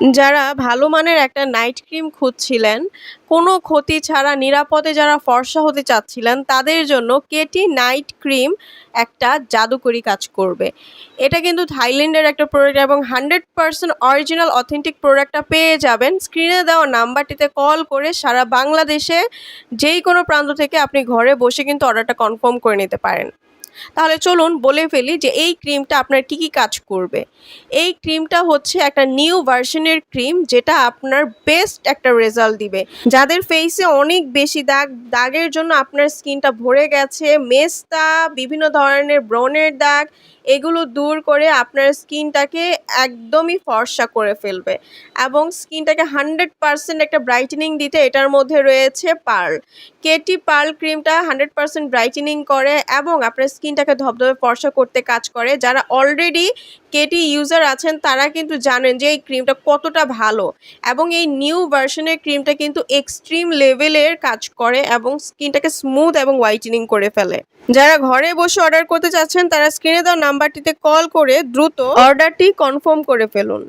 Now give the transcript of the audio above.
যারা ভালো মানের একটা নাইট ক্রিম খুঁজছিলেন, কোনো ক্ষতি ছাড়া নিরাপদে যারা ফর্সা হতে চাচ্ছিলেন, তাদের জন্য কেটি নাইট ক্রিম একটা জাদুকরি কাজ করবে। এটা কিন্তু থাইল্যান্ডের একটা প্রোডাক্ট এবং হান্ড্রেড পার্সেন্ট অরিজিনাল অথেন্টিক প্রোডাক্টটা পেয়ে যাবেন। স্ক্রিনে দেওয়া নাম্বারটিতে কল করে সারা বাংলাদেশে যেই কোনো প্রান্ত থেকে আপনি ঘরে বসে কিন্তু অর্ডারটা কনফার্ম করে নিতে পারেন। তাহলে চলুন বলে ফেলি যে এই ক্রিমটা আপনার কি কি কাজ করবে। এই ক্রিমটা হচ্ছে একটা নিউ ভার্সনের ক্রিম যেটা আপনার বেস্ট একটা রেজাল্ট দিবে। যাদের ফেসে অনেক বেশি দাগ, দাগের জন্য আপনার স্কিনটা ভরে গেছে, মেস্তা, বিভিন্ন ধরনের ব্রনের দাগ, এগুলো দূর করে আপনার স্কিনটাকে একদমই ফর্সা করে ফেলবে এবং স্কিনটাকে হান্ড্রেড পারসেন্ট একটা ব্রাইটেনিং দিতে এটার মধ্যে রয়েছে পার্ল। কেটি পার্ল ক্রিমটা হান্ড্রেড পারসেন্ট ব্রাইটেনিং করে এবং আপনার স্কিনটাকে ধবধবে, ফর্সা করতে কাজ করে। যারা অলরেডি কেটি ইউজার আছেন, তারা কিন্তু জানেন যে এই ক্রিমটা কতটা ভালো। এবং এই নিউ ভার্সনের ক্রিমটা কিন্তু এক্সট্রিম লেভেলের কাজ করে এবং স্কিনটাকে স্মুথ এবং হোয়াইটেনিং করে ফেলে। যারা ঘরে বসে অর্ডার করতে চাচ্ছেন, তারা স্ক্রিনে দেওয়া নাম্বারটিতে কল করে দ্রুত অর্ডারটি কনফার্ম করে ফেলুন।